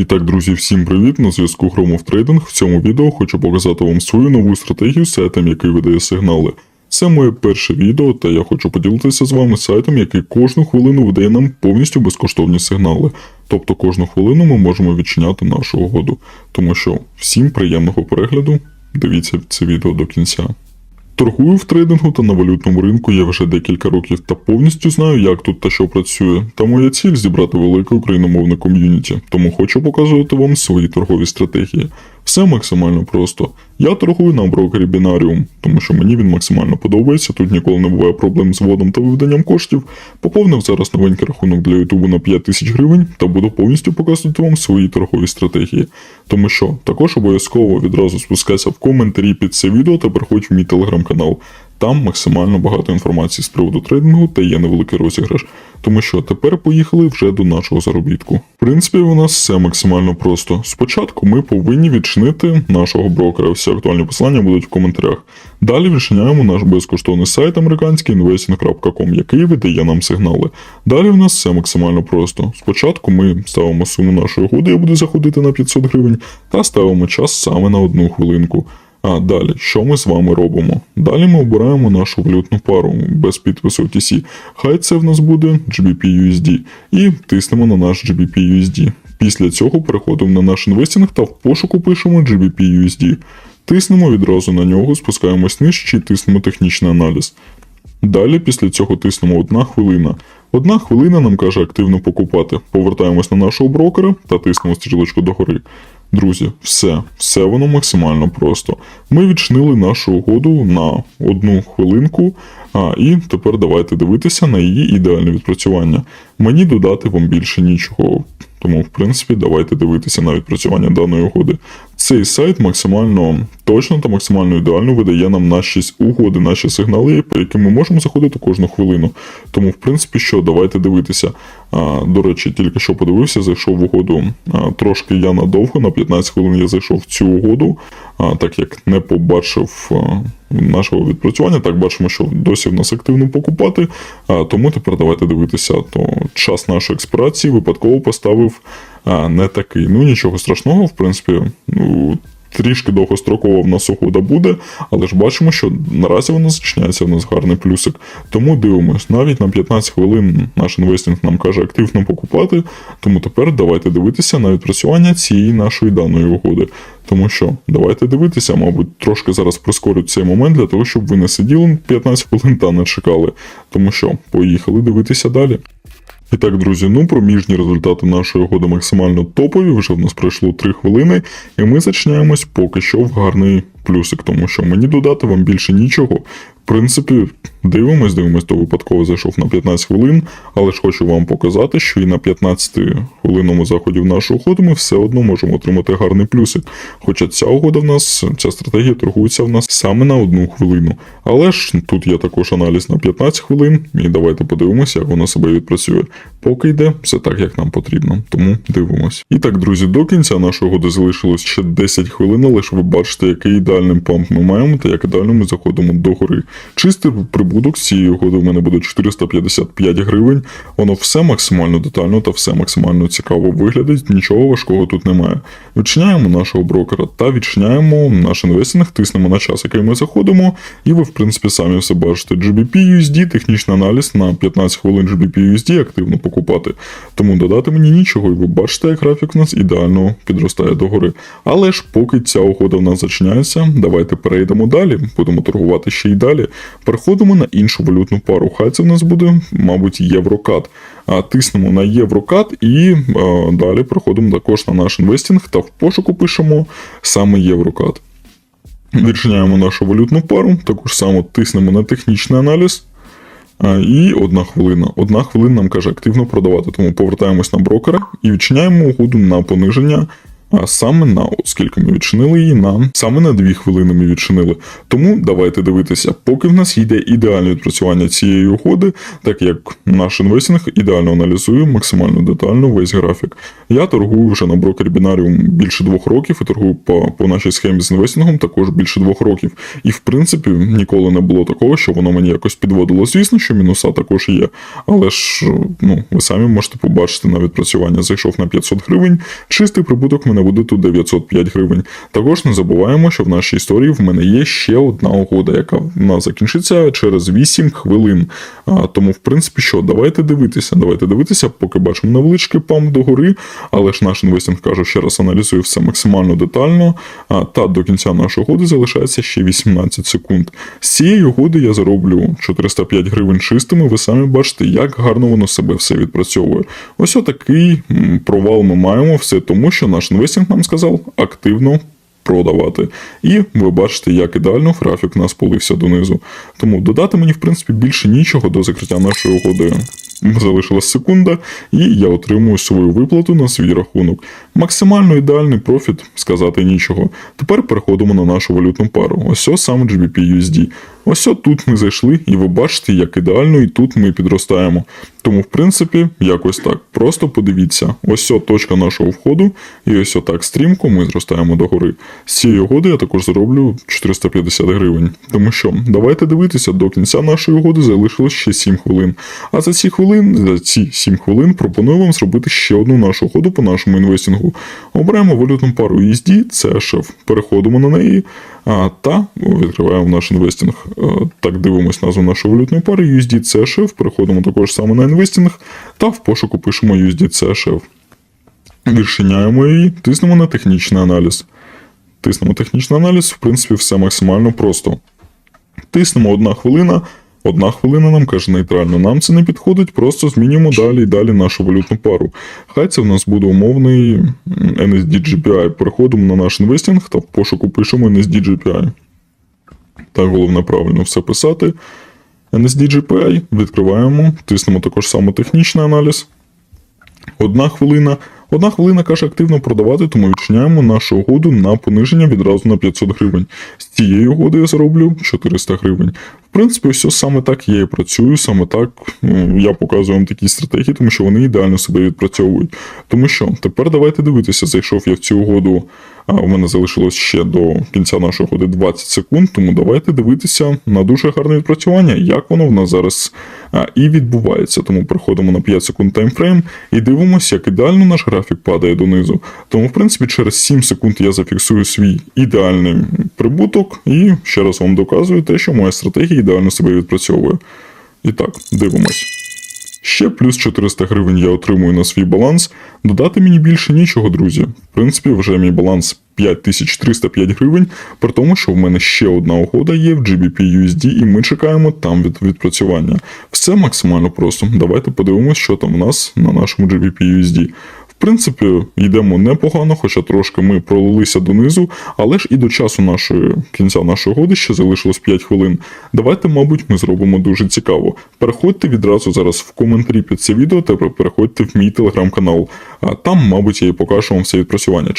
І так, друзі, всім привіт! На зв'язку Chromov Trading. В цьому відео хочу показати вам свою нову стратегію сайтом, який видає сигнали. Це моє перше відео, та я хочу поділитися з вами сайтом, який кожну хвилину видає нам повністю безкоштовні сигнали. Тобто кожну хвилину ми можемо відчиняти нашу угоду. Тому що всім приємного перегляду, дивіться це відео до кінця. Торгую в трейдингу та на валютному ринку я вже декілька років та повністю знаю, як тут та що працює. Та моя ціль зібрати велике україномовне ком'юніті, тому хочу показувати вам свої торгові стратегії. Все максимально просто. Я торгую на брокері Binarium, тому що мені він максимально подобається. Тут ніколи не буває проблем з вводом та виведенням коштів. Поповнив зараз новенький рахунок для Ютубу на 5 тисяч гривень та буду повністю показувати вам свої торгові стратегії. Тому що також обов'язково відразу спускайся в коментарі під це відео та переходь в мій телеграм-канал. Там максимально багато інформації з приводу трейдингу та є невеликий розіграш. Тому що тепер поїхали вже до нашого заробітку. В принципі, у нас все максимально просто. Спочатку ми повинні відчинити нашого брокера. Всі актуальні посилання будуть в коментарях. Далі відчиняємо наш безкоштовний сайт американський investing.com, який видає нам сигнали. Далі у нас все максимально просто. Спочатку ми ставимо суму нашої угоди, я буду заходити на 500 гривень, та ставимо час саме на одну хвилинку. А далі, що ми з вами робимо? Далі ми обираємо нашу валютну пару без підпису OTC. Хай це в нас буде GBP-USD. І тиснемо на наш GBP-USD. Після цього переходимо на наш інвестинг та в пошуку пишемо GBP-USD. Тиснемо відразу на нього, спускаємось нижче і тиснемо технічний аналіз. Далі після цього тиснемо одна хвилина. Одна хвилина нам каже активно покупати. Повертаємось на нашого брокера та тиснемо стрілочку догори. Друзі, все, все воно максимально просто. Ми відчинили нашу угоду на одну хвилинку, а і тепер давайте дивитися на її ідеальне відпрацювання. Мені додати вам більше нічого. Тому, в принципі, давайте дивитися на відпрацювання даної угоди. Цей сайт максимально точно та максимально ідеально видає нам наші угоди, наші сигнали, по яким ми можемо заходити кожну хвилину. Тому, в принципі, що, давайте дивитися. А, До речі, тільки що подивився, зайшов в угоду. А, Трошки я надовго, на 15 хвилин я зайшов в цю угоду, а, так як не побачив а, нашого відпрацювання. Так бачимо, що досі в нас активно покупати. А, Тому тепер давайте дивитися. То час нашої експірації випадково поставив не такий. Ну нічого страшного, в принципі, ну. Трішки довгострокова в нас угода буде, але ж бачимо, що наразі вона зачиняється в нас гарний плюсик. Тому дивимось, навіть на 15 хвилин наш інвестинг нам каже активно покупати. Тому тепер давайте дивитися на відпрацювання цієї нашої даної угоди. Тому що давайте дивитися, мабуть, трошки зараз прискорю цей момент для того, щоб ви не сиділи 15 хвилин та не чекали. Тому що поїхали дивитися далі. І так, друзі, ну проміжні результати нашої угоди максимально топові. Вже в нас пройшло 3 хвилини, і ми зачиняємось поки що в гарний плюсик, тому що мені додати вам більше нічого. Принципі, дивимось, дивимось, то випадково зайшов на 15 хвилин, але ж хочу вам показати, що і на 15 хвилинному заході в нашу угоду ми все одно можемо отримати гарний плюсик. Хоча ця угода в нас, ця стратегія торгується в нас саме на одну хвилину. Але ж тут є також аналіз на 15 хвилин, і давайте подивимося, як воно себе відпрацює. Поки йде все так, як нам потрібно. Тому дивимось. І так, друзі, до кінця нашої угоди залишилось ще 10 хвилин, але ж ви бачите, який ідеальний памп ми маємо та як ідеально ми заходимо до гори. Чистий прибуток з цієї угоди в мене буде 455 гривень. Воно все максимально детально та все максимально цікаво виглядить, нічого важкого тут немає. Відчиняємо нашого брокера та відчиняємо наш інвестинг, тиснемо на час, який ми заходимо, і ви, в принципі, самі все бачите. GBP USD, технічний аналіз на 15 хвилин GBP USD активно покупати. Тому додати мені нічого, і ви бачите, як графік у нас ідеально підростає догори. Але ж поки ця угода в нас зачиняється, давайте перейдемо далі, будемо торгувати ще й далі. Переходимо на іншу валютну пару. Хай це в нас буде, мабуть, єврокат. Тиснемо на єврокат і а, далі переходимо також на наш інвестинг та в пошуку пишемо саме єврокат. Відчиняємо нашу валютну пару, також само тиснемо на технічний аналіз. І одна хвилина. Одна хвилина нам каже активно продавати, тому повертаємось на брокера і відчиняємо угоду на пониження А саме на оскільки ми відчинили її на саме на 2 хвилини ми відчинили. Тому давайте дивитися, поки в нас йде ідеальне відпрацювання цієї угоди, так як наш інвестинг ідеально аналізує максимально детально весь графік. Я торгую вже на брокері Binarium більше двох років і торгую по, по нашій схемі з інвестингом також більше двох років. І в принципі ніколи не було такого, що воно мені якось підводило. Звісно, що мінуса також є. Але ж ну, ви самі можете побачити на відпрацювання. Зайшов на 500 гривень, чистий прибуток мене буде тут 905 гривень. Також не забуваємо, що в нашій історії в мене є ще одна угода, яка в нас закінчиться через 8 хвилин. А, тому, в принципі, що, давайте дивитися, давайте дивитися, поки бачимо невеличкий памп догори, але ж наш інвестинг каже, ще раз аналізує все максимально детально. А, та до кінця нашої угоди залишається ще 18 секунд. З цієї угоди я зароблю 405 гривень чистими. Ви самі бачите, як гарно воно себе все відпрацьовує. Ось отакий провал ми маємо все тому, що наш інвестинг нам сказав активно продавати. І ви бачите, як ідеально графік у нас полився донизу. Тому додати мені, в принципі, більше нічого до закриття нашої угоди. Залишилась секунда, і я отримую свою виплату на свій рахунок. Максимально ідеальний профіт, сказати нічого. Тепер переходимо на нашу валютну пару. Ось саме GBP USD. Ось тут ми зайшли, і ви бачите, як ідеально і тут ми підростаємо. Тому, в принципі, якось так. Просто подивіться, ось точка нашого входу, і ось отак стрімко ми зростаємо догори. З цієї угоди я також зароблю 450 гривень. Тому що давайте дивитися, до кінця нашої угоди залишилось ще 7 хвилин. А за ці хвилин, за ці 7 хвилин пропоную вам зробити ще одну нашу угоду по нашому інвестингу. Обираємо валютну пару USD, CHF, переходимо на неї. Та відкриваємо наш інвестинг. Так, дивимось назву нашої валютної пари USD CHF, переходимо також саме на інвестинг та в пошуку пишемо USD CHF. Відчиняємо її, тиснемо на технічний аналіз. Тиснемо технічний аналіз, в принципі, все максимально просто. Тиснемо одна хвилина. Одна хвилина нам каже нейтрально, нам це не підходить, просто змінюємо далі і далі нашу валютну пару. Хай це в нас буде умовний NSD GPI. Переходимо на наш інвестинг та в пошуку пишемо NSD GPI. Так, головне правильно все писати. NSD GPI відкриваємо, тиснемо також само технічний аналіз. Одна хвилина. Одна хвилина каже активно продавати, тому відчиняємо нашу угоду на пониження відразу на 500 гривень. З цієї угоди я зароблю 400 гривень. В принципі, ось саме так я і працюю, саме так ну, я показую вам такі стратегії, тому що вони ідеально себе відпрацьовують. Тому що тепер давайте дивитися, зайшов я в цю угоду. А у мене залишилось ще до кінця нашої угоди 20 секунд, тому давайте дивитися на дуже гарне відпрацювання, як воно в нас зараз і відбувається. Тому переходимо на 5 секунд таймфрейм і дивимося, як ідеально наш графік падає донизу. Тому, в принципі, через 7 секунд я зафіксую свій ідеальний прибуток і ще раз вам доказую те, що моя стратегія ідеально себе відпрацьовує. І так, дивимось. Ще плюс 400 гривень я отримую на свій баланс. Додати мені більше нічого, друзі. В принципі, вже мій баланс 5305 гривень, при тому, що в мене ще одна угода є в GBP USD, і ми чекаємо там від відпрацювання. Все максимально просто. Давайте подивимося, що там у нас на нашому GBP USD. Принципі, йдемо непогано, хоча трошки ми пролилися донизу, але ж і до часу нашої кінця нашої годи ще залишилось 5 хвилин. Давайте, мабуть, ми зробимо дуже цікаво. Переходьте відразу зараз в коментарі під це відео та переходьте в мій телеграм-канал. Там, мабуть, я і покажу вам все відпрацювання.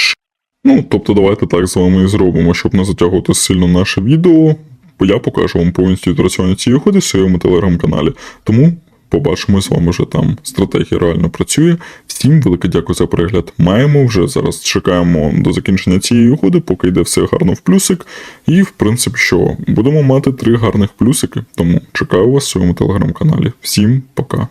Ну, тобто, давайте так з вами і зробимо, щоб не затягувати сильно наше відео. Бо я покажу вам повністю відпрацювання цієї ходи в своєму телеграм-каналі. Тому побачимо з вами вже там. Стратегія реально працює. Всім велике дякую за перегляд. Маємо вже зараз чекаємо до закінчення цієї угоди, поки йде все гарно в плюсик. І, в принципі, що будемо мати три гарних плюсики. Тому чекаю вас в своєму телеграм-каналі. Всім пока.